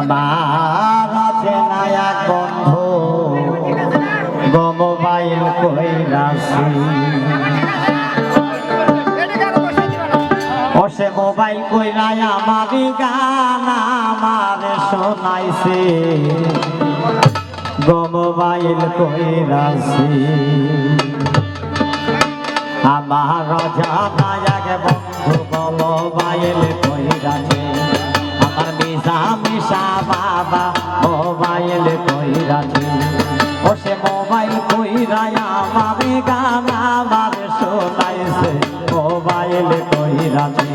আমার আছে না এক বন্ধু। গো মোবাইল কইরাছি সে মোবাইল কইরাই আমার গান আমার শোনাইছে। গো মোবাইল কইরাছি আমার জানায়াক বন্ধু গো মোবাইল কইরাছে আমার মিশা মিশা বাবা, মোবাইল কইরাছে ও সে মোবাইল কইরাই আমার গান আমার শোনাইছে, মোবাইল কইরাছে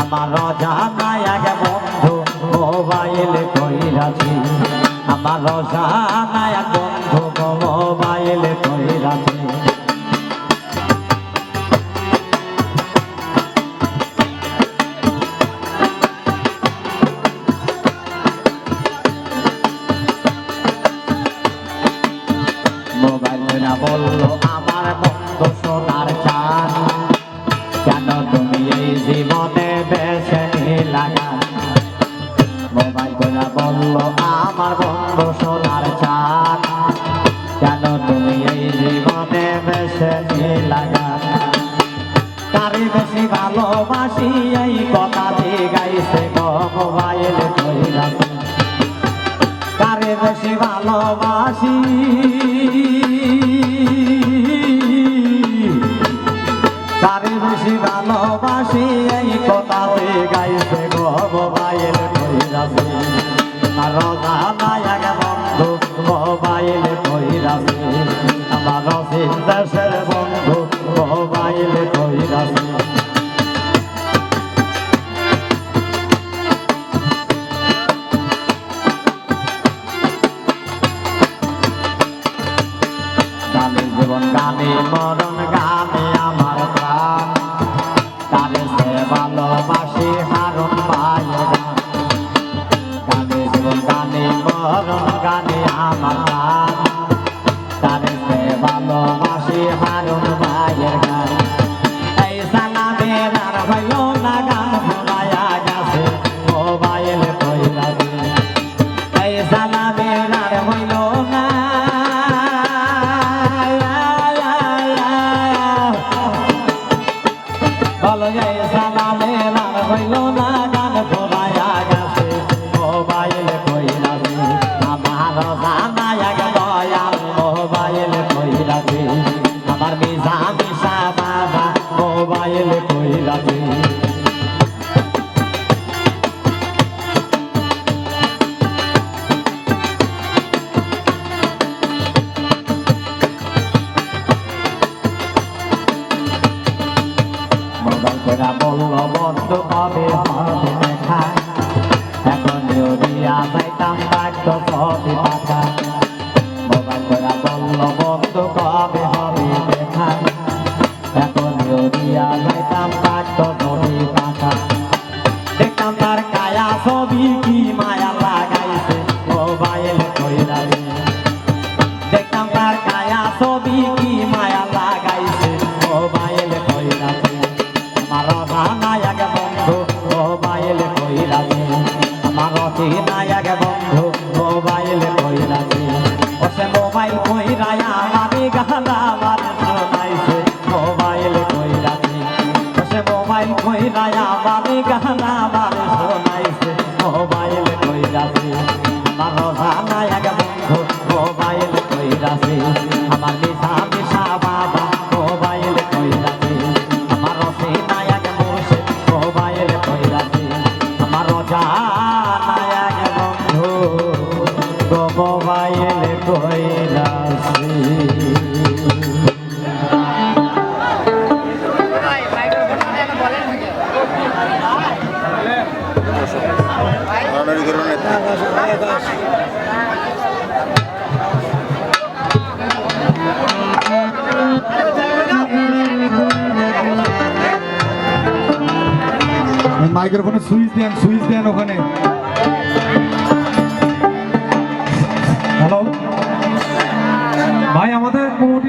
আমার জানায়াক বন্ধু, মোবাইল কইরাছে আমার জানায়াক নাই গো না বলল, আমার বন্ধু সোনার চান কেন তুমি এই জীবনে বেছে লাগা মোবাইল না বলল, আমার বন্ধু সোনার চান কেন তুমি এই জীবনে বেছে লাগা কারে বেশি ভালোবাসি, এই কথা দিয়ে গাইছে গো মোবাইল কইরাছে কারে বেশি ভালোবাসি বেশি ভালোবাসি, এই কথাতে গাইছে মোবাইল কইরাছে আর রাজা নায়ক বন্ধু মোবাইল কইরাছে আমার দেশের বন্ধু মোবাইল কইরাছে মরণ, গানে মরণ গানে আমার কইরাছে মোবাইল করে বলল বন্ধু কবে হবে দেখা। এখন ইউরিয়া যাইতাম ডাক্তার সবই পাঠা মোবাইল করে বলল বন্ধু হবে ছবি কি মায়া লাগাইছে? মোবাইল কইরা দেখতাম তার কায়া ছবি কি মায়া লাগাইছে? মোবাইল কইরাছে আমার নায়ক বন্ধু, মোবাইল কইরাছে আমার নায়ক বন্ধু, মোবাইল কইরাছে ওসে মোবাইল কইরায় আমার গানা আমার শোনাইছে মোবাইল কইরাছে ওসে মোবাইল কইরায় আমার গানা আমার শোনাইছে মাইক্রোফোনে সুইচ দেন সুইচ দেন ওখানে। হ্যালো ভাই আমাদের